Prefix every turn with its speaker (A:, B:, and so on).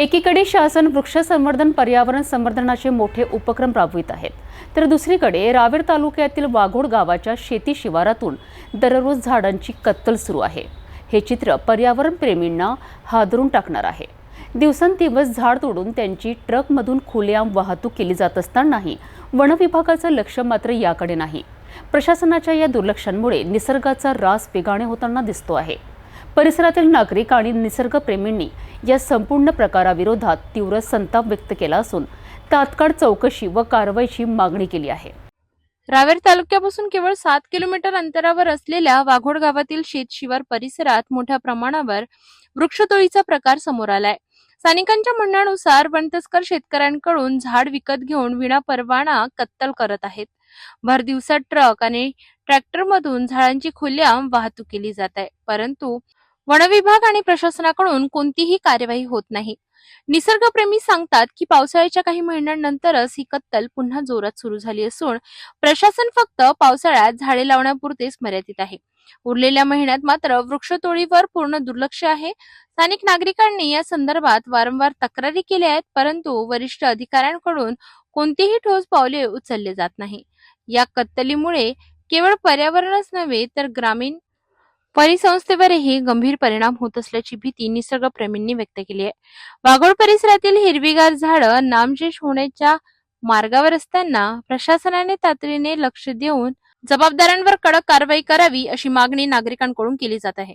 A: एकीकडे शासन वृक्ष संवर्धन पर्यावरण संवर्धनाचे मोठे उपक्रम राबवित आहेत. तर दुसरीकडे रावेर तालुक्यातील वाघोड गावाच्या शेती शिवारातून दररोज झाडांची कत्तल सुरू आहे. हे चित्र पर्यावरण प्रेमींना हादरून टाकणार आहे. दिवसेंदिवस झाड तोडून त्यांची ट्रकमधून खुलेआम वाहतूक केली जात असतानाही वनविभागाचं लक्ष मात्र याकडे नाही. प्रशासनाच्या या दुर्लक्षांमुळे निसर्गाचा रास वेगाने होताना दिसतो आहे. परिसरातील नागरिक आणि निसर्गप्रेमींनी या संपूर्ण प्रकाराविरोधात तीव्र संताप व्यक्त केला असून तात्काळ चौकशी व कारवाईची मागणी केली आहे.
B: रावेर तालुक्यापासून केवळ सात किलोमीटर अंतरावर असलेल्या वाघोड गावातील शेतशिवार परिसरात मोठ्या प्रमाणावर वृक्षतोळीचा प्रकार समोर आलाय. स्थानिकांच्या म्हणण्यानुसार वनतस्कर शेतकऱ्यांकडून झाड विकत घेऊन विना परवाना कत्तल करत आहेत. भर दिवसा ट्रक आणि ट्रॅक्टरमधून झाडांची खुल्या वाहतूक केली जात आहे. परंतु वनविभाग आणि प्रशासनाकडून कोणतीही कार्यवाही होत नाही. निसर्गप्रेमी सांगतात की पावसाळ्याच्या काही महिन्यांनंतरच ही कत्तल पुन्हा जोरात सुरू झाली असून प्रशासन फक्त पावसाळ्यात झाडे लावण्यापुरतेच मर्यादित आहे. उरलेल्या महिन्यात मात्र वृक्षतोडीवर पूर्ण दुर्लक्ष आहे. स्थानिक नागरिकांनी या संदर्भात वारंवार तक्रारी केल्या आहेत परंतु वरिष्ठ अधिकाऱ्यांकडून कोणतीही ठोस पावले उचलले जात नाही. या कत्तलीमुळे केवळ पर्यावरणच नव्हे तर ग्रामीण परिसंस्थेवरही गंभीर परिणाम होत असल्याची भीती निसर्गप्रेमींनी व्यक्त केली आहे. वाघोड परिसरातील हिरवीगार झाडं नामशेष होण्याच्या मार्गावर असताना प्रशासनाने तातडीने लक्ष देऊन जबाबदारांवर कडक कारवाई करावी अशी मागणी नागरिकांकडून केली जात आहे.